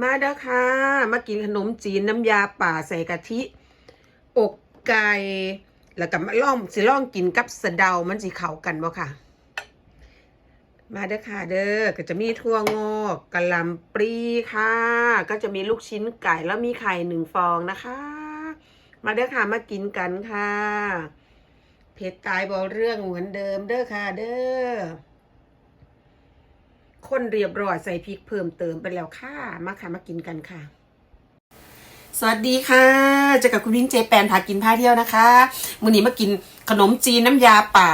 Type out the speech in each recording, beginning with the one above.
มาเด้อค่ะ มากินขนมจีนน้ำยาป่าใส่กะทิ อกไก่ แล้วก็มาล่องสิล่องกินกับสะเดา มันสิเข้ากันบ่ค่ะ มาเด้อค่ะเด้อ ก็จะมีทั่วงอกกะหล่ำปลีค่ะ ก็จะมีลูกชิ้นไก่แล้วมีไข่หนึ่งฟองนะคะ มาเด้อค่ะ มากินกันค่ะ เผ็ดตายบอเรื่องเหมือนเดิมเด้อค่ะ เด้อ คนเรียบร้อยใส่พริกเพิ่มเติมไปแล้วค่ะ มาค่ะมากินกันค่ะ สวัสดีค่ะเจอกับคุณวิ่งเจแปนพากินพาเที่ยวนะคะมื้อนี้มากินขนมจีนน้ำยาป่า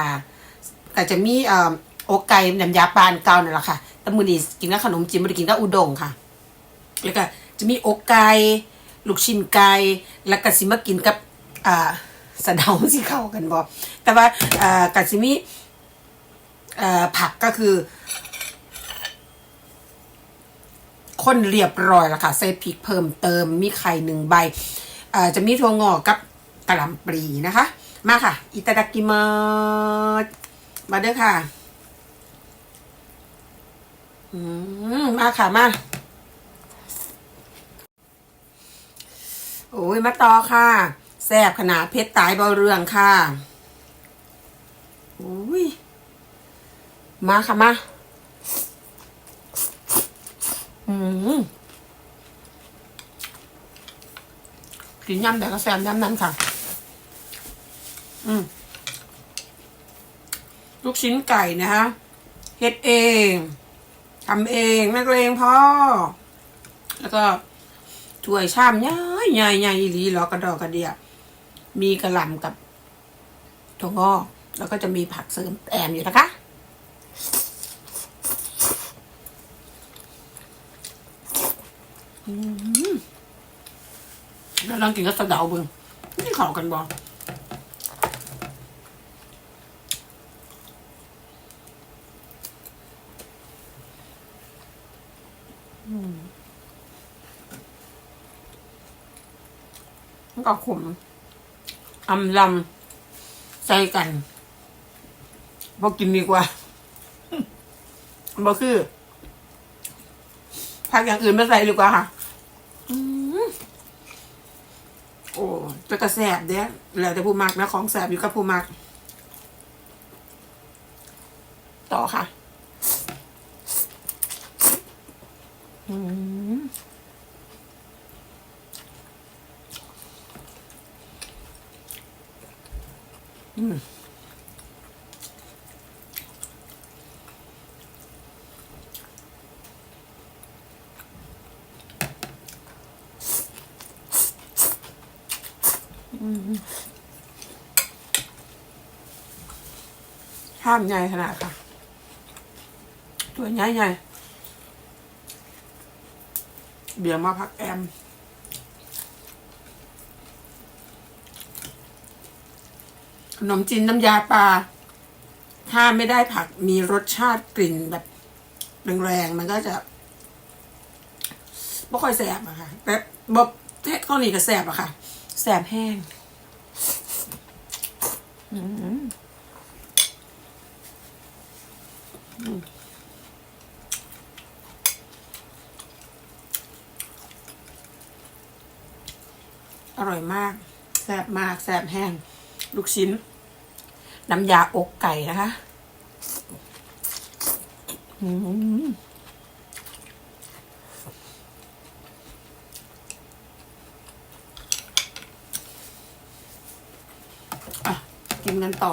ก็จะมีเอ่ออกไก่น้ำยาปานเก่านั่นแหละค่ะ แต่มื้อนี้กินกับขนมจีนม่ได้กินกับอุด้งค่ะ แล้วก็จะมีอกไก่ลูกชิ้นไก่แล้วก็สิมากินกับอ่าสะเดาสิเข้ากันบ่แต่ว่าอ่าก็สิมีเอ่อผักก็คือ คนเรียบร้อยแล้วค่ะ ใส่พริกเพิ่มเติมมีไข่หนึ่งใบจะมีถั่วงอกกับกะหล่ำปลีนะคะ มาค่ะ อิตาดากิมามาเด้อค่ะมมาค่ะมาโอ้ยมาต่อค่ะแซ่บขนาดเพชรตายเบาเรืองค่ะโอ้ยมาค่ะมา กินยำแต่ก็แซมยำนั้นค่ะ อืมลูกชิ้นไก่นะคะเฮ็ดเองทำเองนักเลงพ่อ แล้วก็ถ้วยชามใหญ่ใหญ่ใหญ่อีหลีหรอกระดอกกระเดียมีกระหล่ำกับถั่วงอกแล้วก็จะมีผักเสริมแอมอยู่นะคะ แล้วลองกินกับสะเดาเบึงนี่เข้ากันบ่อืมมันก็ขมอำลำใส่กันบ่กินดีกว่าบ่คือพักอย่างอื่นมาใส่ดีกว่าค่ะ โอ้จะกระแสบเด้แล้วแต่ผู้มักนะของแสบอยู่กับผู้มัก ต่อค่ะ อืมอืม ห้ามใหญ่ขนาดค่ะ ตัวใหญ่ใหญ่เบียร์มาพักแอมขนมจีนน้ำยาปลา ถ้าไม่ได้ผักมีรสชาติกลิ่นแบบแรงๆมันก็จะไม่ค่อยแสบอะค่ะแต่บบเทศข้าหนียวก็แสบอะค่ะ แสบแห้งอืมอร่อยมาก แซ่บมาก แซ่บแห้ง ลูกชิ้น น้ำยาอกไก่นะคะ อืมอะ กินกันต่อ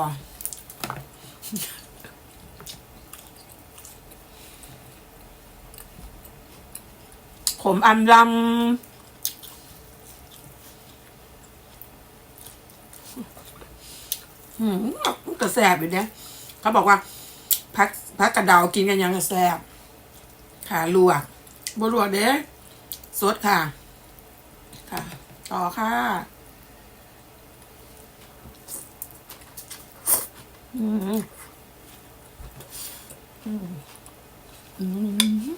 ขมอันลำอืมกระแสบอยู่เนี่ยเขาบอกว่าพักพักกระเดากินกันยังกระแสบค่ะลวกบลวกเด้สดค่ะ ค่ะ ต่อค่ะ อืมอืมอืม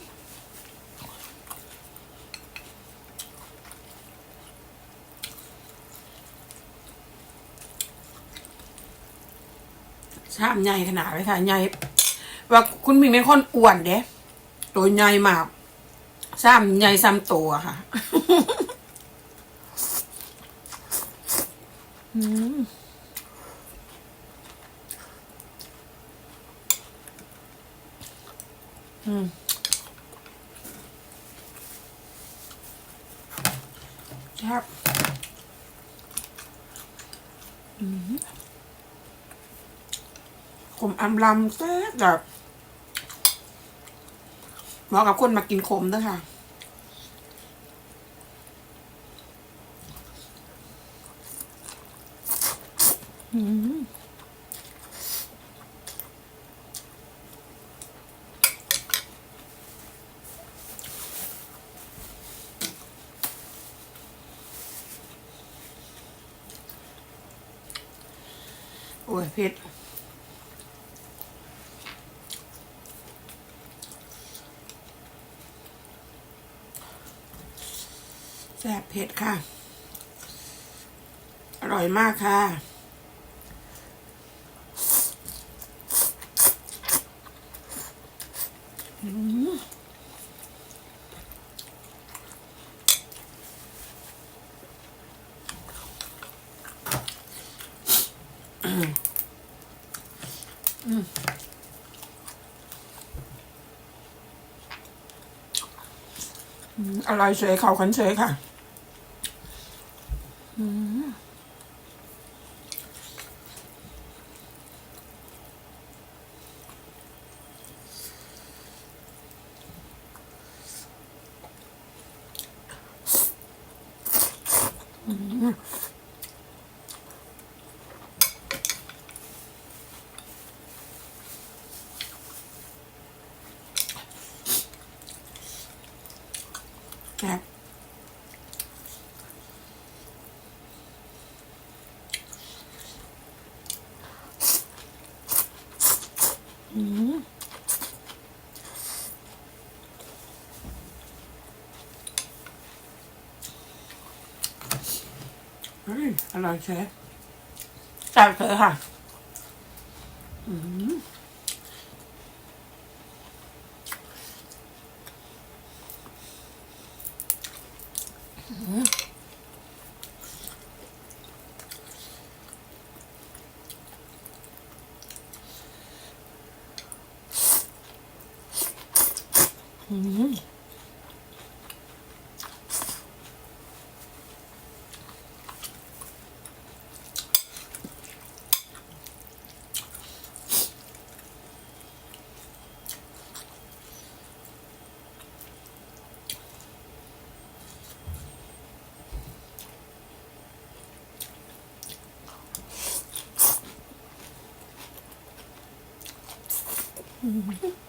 ชามใหญ่ขนาดเลยค่ะใหญ่ว่าคุณมีเป็นคนอ้วนเด้ตัวใหญ่มากซ้ำใหญ่ซ้ำตัวค่ะ อืม อืมครับขมอำลำแซ่บแบบเหมาะกับคนมากินขมด้วยค่ะอืมโเผ็ดแซ่บเผ็ดค่ะ อร่อยมากค่ะ อร่อยเฉยเขาขันเฉยค่ะอืมอืม แซ่บอืมเฮ้ยอร่ อยเช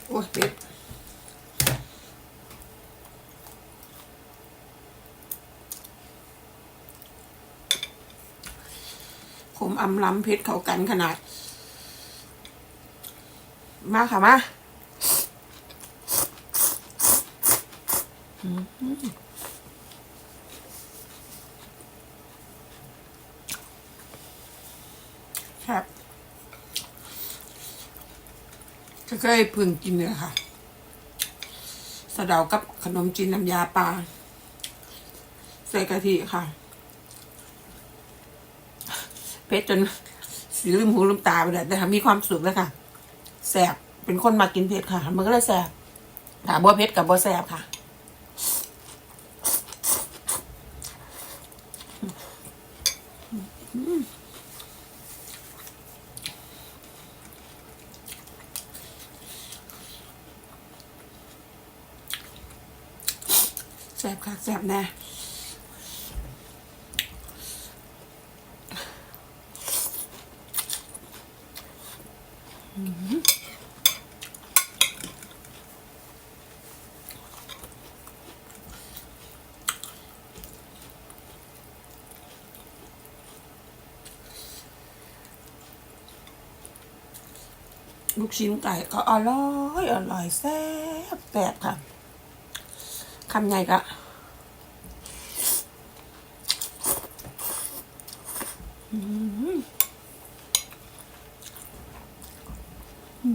โอ้ยเป็ดผมอำล้ำเพชรเขากันขนาด มาค่ะมาอืมครับ ก็เคยๆพึ่งกินเนี่ยค่ะสะเดากับขนมจีนน้ำยาปลาใส่กะทิค่ะเพชรจนสีลืมหูลืมตาไปเลยแต่มีความสุขเลยค่ะแสบเป็นคนมากินเผ็ดค่ะ มันก็เลยแสบถามบัวเพชรกับบัวแสบค่ะ แสบค่ะแสบแน่ลูกชิ้นไก่ก็อร่อย อร่อยแซ่บแซ่บค่ะ คำใหญ่ก็อืมอื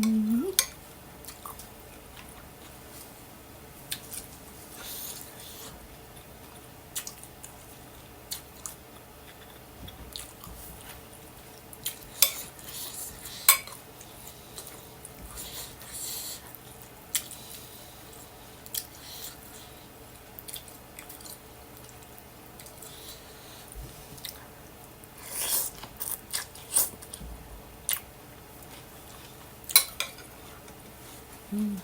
ม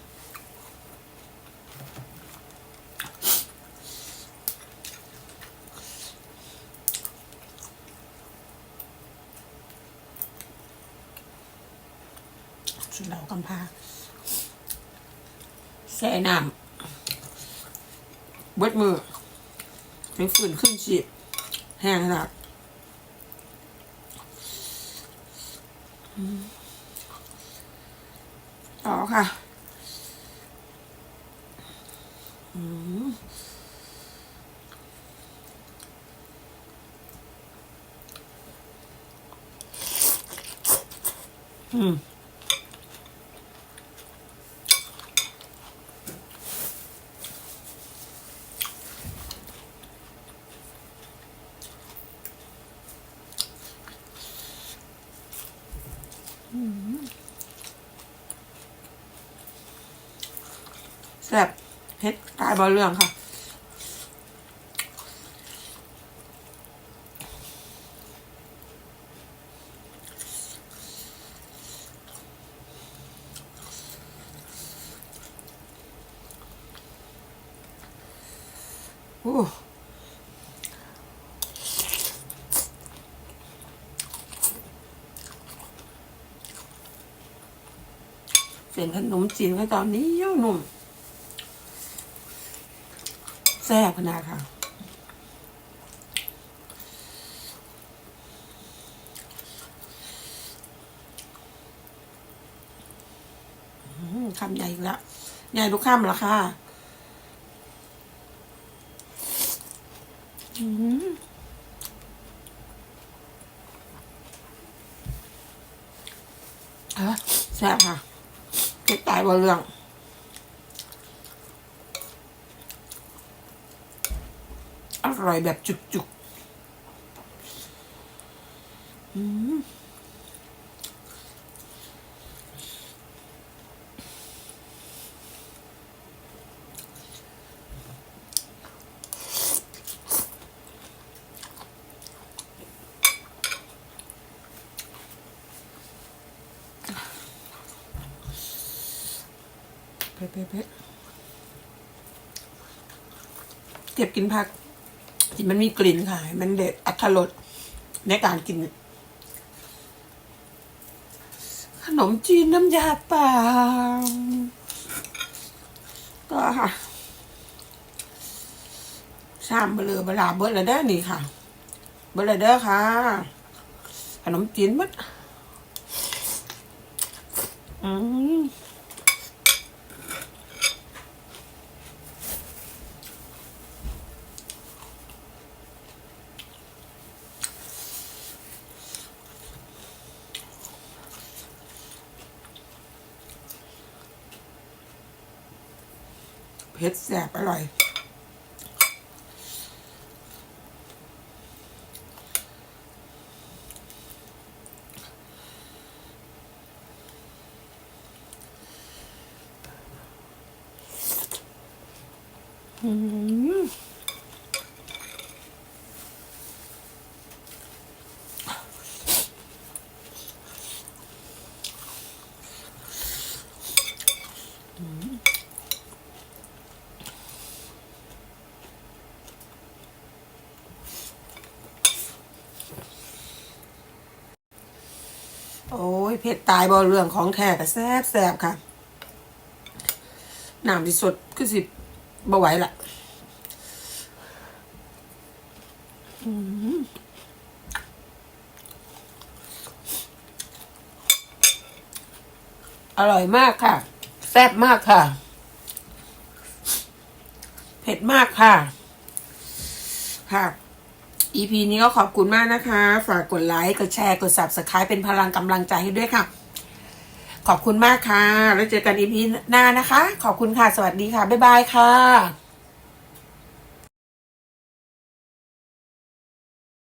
สุด เหล่ากำพาแช่น้ำเบิดมือให้ฝืนขึ้นชีพแห้งขนาดอืมต่อค่ะอืมอืม แซ่บเผ็ดตายบอเรื่องค่ะ โอ้เส้นขนมจีนก็ตอนนี้เยี่ยนุ่ม ซ่บขนาดค่ะ คำใหญ่อีกแล้ว ใหญ่ทุกคำแล้วค่ะอืมแซ่บค่ะเก็บตายบนเรื่อง อ ร่อยแบบจุกๆอืมเผ็ดเผ็ดเก็บกินผัก มันมีกลิ่นค่ะ มันเด็ดอัตรสในการกิน ขนมจีนน้ำยาป่าก็ค่ะชามเบลอเบลาเบิร์ดเลยเด้อนี่ค่ะ เบิร์ดเลยเด้อค่ะ ขนมจีนมัดอืม ผ็ดแสบอร่อย อืมโอ้ย เผ็ดตายบอเรื่องของแท้แต่แซ่บแซ่บค่ะน้ำที่สดคือสิบ่ไหวละอร่อยมากค่ะ แซ่บมากค่ะ เผ็ดมากค่ะ ค่ะ EP นี้ก็ขอบคุณมากนะคะ ฝากกดไลค์กดแชร์กด subscribe เป็นพลังกำลังใจให้ด้วยค่ะ ขอบคุณมากค่ะ แล้วเจอกัน EP หน้านะคะ ขอบคุณค่ะ สวัสดีค่ะ บ๊ายบายค่ะ